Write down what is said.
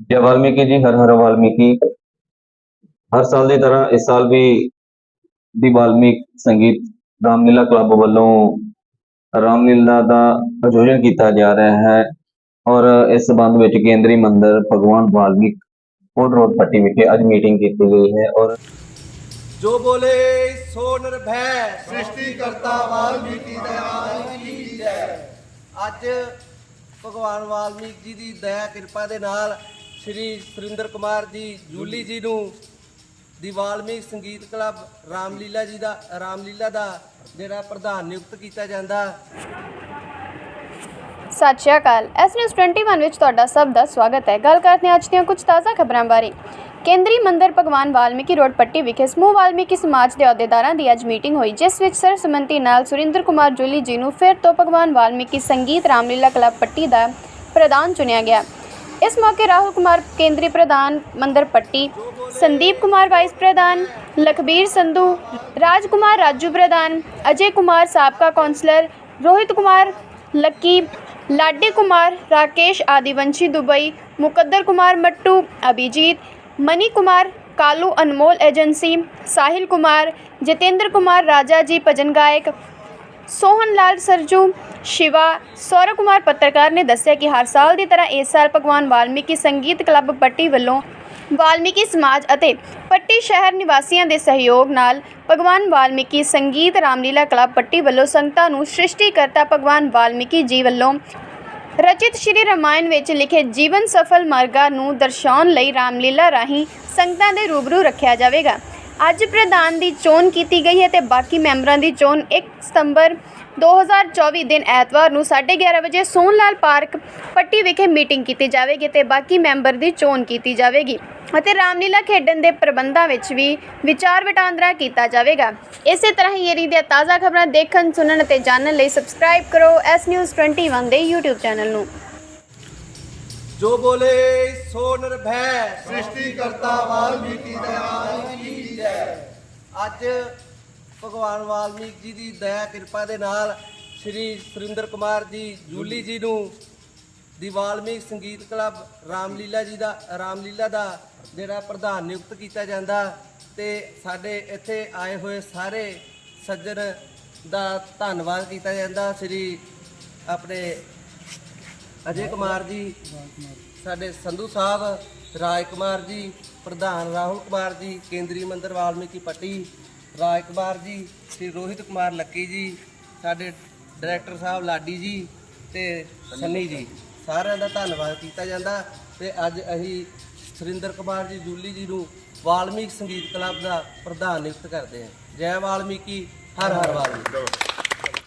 ਜੈ ਵਾਲਮੀਕੀ ਜੀ ਹਰ ਹਰ ਵਾਲਮੀਕੀ। ਹਰ ਸਾਲ ਦੀ ਤਰ੍ਹਾਂ ਇਸ ਸਾਲ ਵੀ ਦੀ ਵਾਲਮੀਕ ਸੰਗੀਤ ਰਾਮਲੀਲਾ ਕਲੱਬ ਵੱਲੋਂ ਰਾਮਲੀਲਾ ਦਾ ਆਯੋਜਨ ਕੀਤਾ ਜਾ ਰਿਹਾ ਹੈ ਔਰ ਇਸ ਸੰਬੰਧ ਵਿੱਚ ਕੇਂਦਰੀ ਮੰਦਿਰ ਭਗਵਾਨ ਵਾਲਮੀਕ ਕੋਟ ਰੋਡ ਪੱਟੀ ਵਿਖੇ ਅੱਜ ਮੀਟਿੰਗ ਕੀਤੀ ਗਈ ਹੈ ਔਰ ਜੋ ਬੋਲੇ ਸੋ ਨਿਰਭੈ। ਸ੍ਰਿਸ਼ਟੀ ਕਰਤਾ ਵਾਲਮੀਕੀ ਦਇਆਲ ਕੀ ਜੈ? ਅੱਜ ਭਗਵਾਨ ਵਾਲਮੀਕ ਜੀ ਦੀ ਦਇਆ ਕਿਰਪਾ ਦੇ ਨਾਲ ਸ੍ਰੀ ਸੁਰਿੰਦਰ ਕੁਮਾਰ ਜੀ, ਜੂਲੀ ਜੀ ਨੂੰ ਦੀ ਵਾਲਮੀਕ ਸੰਗੀਤ ਕਲੱਬ ਰਾਮਲੀਲਾ ਜੀ ਦਾ, ਰਾਮਲੀਲਾ ਦਾ ਜਿਹੜਾ ਪ੍ਰਧਾਨ ਨਿਯੁਕਤ ਕੀਤਾ ਜਾਂਦਾ। ਸਤਿ ਸ਼੍ਰੀ ਅਕਾਲ। ਐਸ ਨਿਊਜ਼ 21 ਵਿੱਚ ਤੁਹਾਡਾ ਸਭ ਦਾ ਸਵਾਗਤ ਹੈ। ਗੱਲ ਕਰਦੇ ਹਾਂ ਅੱਜ ਦੀਆਂ ਕੁਝ ਤਾਜ਼ਾ ਖਬਰਾਂ ਬਾਰੇ। ਕੇਂਦਰੀ ਮੰਦਿਰ ਭਗਵਾਨ ਵਾਲਮੀਕੀ ਰੋਡ ਪੱਟੀ ਵਿਖੇ ਸਮੂਹ ਵਾਲਮੀਕੀ ਸਮਾਜ ਦੇ ਅਹੁਦੇਦਾਰਾਂ ਦੀ ਅੱਜ ਮੀਟਿੰਗ ਹੋਈ, ਜਿਸ ਵਿੱਚ ਸਰਸਮੰਤੀ ਨਾਲ ਸੁਰਿੰਦਰ ਕੁਮਾਰ, ਜੁਲੀ ਜੀ ਨੂੰ ਫਿਰ ਤੋਂ ਭਗਵਾਨ ਵਾਲਮੀਕੀ ਸੰਗੀਤ ਰਾਮਲੀਲਾ ਕਲੱਬ ਪੱਟੀ ਦਾ ਪ੍ਰਧਾਨ ਚੁਣਿਆ ਗਿਆ। ਇਸ ਮੌਕੇ ਰਾਹੁਲ ਕੁਮਾਰ ਕੇਂਦਰੀ ਪ੍ਰਧਾਨ ਮੰਦਰ ਪੱਟੀ, ਸੰਦੀਪ ਕੁਮਾਰ ਵਾਈਸ ਪ੍ਰਧਾਨ, ਲਖਬੀਰ ਸੰਧੂ ਰਾਜ ਕੁਮਾਰ ਰਾਜੂ ਪ੍ਰਧਾਨ, ਅਜੇ ਕੁਮਾਰ ਸਾਬਕਾ councillor Rohit Kumar, Lucky, Ladi Kumar, Rakesh Adivanshi Dubai, Mukaddar Kumar Mattu, Abhijeet, Mani Kumar, Kalu Anmol agency, Sahil Kumar, Jatinder Kumar Raja ji Bhajan ਗਾਇਕ ਸੋਹਨ ਲਾਲ ਸਰਜੂ, ਸ਼ਿਵਾ ਸੌਰਵ ਕੁਮਾਰ ਪੱਤਰਕਾਰ ਨੇ ਦੱਸਿਆ ਕਿ ਹਰ ਸਾਲ ਦੀ ਤਰ੍ਹਾਂ ਇਸ ਸਾਲ ਭਗਵਾਨ ਵਾਲਮੀਕੀ ਸੰਗੀਤ ਕਲੱਬ ਪੱਟੀ ਵੱਲੋਂ ਵਾਲਮੀਕੀ ਸਮਾਜ ਅਤੇ ਪੱਟੀ ਸ਼ਹਿਰ ਨਿਵਾਸੀਆਂ ਦੇ ਸਹਿਯੋਗ ਨਾਲ ਭਗਵਾਨ ਵਾਲਮੀਕੀ ਸੰਗੀਤ ਰਾਮਲੀਲਾ ਕਲੱਬ ਪੱਟੀ ਵੱਲੋਂ ਸੰਗਤਾਂ ਨੂੰ ਸ੍ਰਿਸ਼ਟੀਕਰਤਾ ਭਗਵਾਨ ਵਾਲਮੀਕੀ ਜੀ ਵੱਲੋਂ ਰਚਿਤ ਸ਼੍ਰੀ ਰਾਮਾਇਣ ਵਿੱਚ ਲਿਖੇ ਜੀਵਨ ਸਫਲ ਮਾਰਗਾਂ ਨੂੰ ਦਰਸਾਉਣ ਲਈ ਰਾਮਲੀਲਾ ਰਾਹੀਂ ਸੰਗਤਾਂ ਦੇ ਰੂਬਰੂ ਰੱਖਿਆ ਜਾਵੇਗਾ। ਅੱਜ ਪ੍ਰਧਾਨ ਦੀ ਚੋਣ ਕੀਤੀ ਗਈ ਹੈ ਤੇ ਬਾਕੀ ਮੈਂਬਰਾਂ ਦੀ ਚੋਣ 1 ਸਤੰਬਰ 2024 ਦਿਨ ਐਤਵਾਰ ਨੂੰ 11:30 ਵਜੇ ਸੋਨਲਾਲ ਪਾਰਕ ਪੱਟੀ ਵਿਖੇ ਮੀਟਿੰਗ ਕੀਤੀ ਜਾਵੇਗੀ ਤੇ ਬਾਕੀ ਮੈਂਬਰ ਦੀ ਚੋਣ ਕੀਤੀ ਜਾਵੇਗੀ ਅਤੇ ਰਾਮਲੀਲਾ ਖੇਡਣ ਦੇ ਪ੍ਰਬੰਧਾਂ ਵਿੱਚ ਵੀ ਵਿਚਾਰ ਵਟਾਂਦਰਾ ਕੀਤਾ ਜਾਵੇਗਾ। ਇਸੇ ਤਰ੍ਹਾਂ ਹੀ ਏਰੀ ਦੀਆਂ ਤਾਜ਼ਾ ਖਬਰਾਂ ਦੇਖਣ, ਸੁਣਨ ਅਤੇ ਜਾਣਨ ਲਈ ਸਬਸਕ੍ਰਾਈਬ ਕਰੋ ਐਸ ਨਿਊਜ਼ 21 ਦੇ YouTube ਚੈਨਲ ਨੂੰ। ਜੋ ਬੋਲੇ ਸੋ ਨਿਰਭੈ ਸ੍ਰਿਸ਼ਟੀ ਕਰਤਾ ਵਾਲਮੀਕੀ ਦਇਆਲ ਕੀ ਅੱਜ ਭਗਵਾਨ ਵਾਲਮੀਕ ਜੀ ਦੀ ਦਇਆ, ਕਿਰਪਾ ਦੇ ਨਾਲ ਸ੍ਰੀ ਸੁਰਿੰਦਰ ਕੁਮਾਰ ਜੀ, ਜੂਲੀ ਜੀ ਨੂੰ ਦੀ ਵਾਲਮੀਕ ਸੰਗੀਤ ਕਲੱਬ ਰਾਮਲੀਲਾ ਜੀ ਦਾ, ਰਾਮਲੀਲਾ ਦਾ ਜਿਹੜਾ ਪ੍ਰਧਾਨ ਨਿਯੁਕਤ ਕੀਤਾ ਜਾਂਦਾ ਤੇ ਸਾਡੇ ਇੱਥੇ ਆਏ ਹੋਏ ਸਾਰੇ ਸੱਜਣ ਦਾ ਧੰਨਵਾਦ ਕੀਤਾ ਜਾਂਦਾ। ਸ੍ਰੀ ਆਪਣੇ ਅਜੇ ਕੁਮਾਰ ਜੀ ਸਾਡੇ ਸੰਧੂ ਸਾਹਿਬ ਰਾਜ ਕੁਮਾਰ ਜੀ, ਪ੍ਰਧਾਨ ਰਾਹੁਲ ਕੁਮਾਰ ਜੀ, ਕੇਂਦਰੀ ਮੰਦਰ ਵਾਲਮੀਕੀ ਪੱਟੀ ਰਾਜ ਕੁਮਾਰ ਜੀ, ਸ੍ਰੀ ਰੋਹਿਤ ਕੁਮਾਰ ਲੱਕੀ ਜੀ, ਸਾਡੇ ਡਾਇਰੈਕਟਰ ਸਾਹਿਬ ਲਾਡੀ ਜੀ ਤੇ ਸੰਨੀ ਜੀ। ਸਾਰਿਆਂ ਦਾ ਧੰਨਵਾਦ ਕੀਤਾ ਜਾਂਦਾ ਤੇ ਅੱਜ ਅਸੀਂ ਸੁਰਿੰਦਰ ਕੁਮਾਰ ਜੀ, ਜੂਲੀ ਜੀ ਨੂੰ ਵਾਲਮੀਕ ਸੰਗੀਤ ਕਲੱਬ ਦਾ ਪ੍ਰਧਾਨ ਨਿਯੁਕਤ ਕਰਦੇ ਹਾਂ। ਜੈ ਵਾਲਮੀਕੀ, ਹਰ ਹਰ ਵਾਲਮੀਕੀ।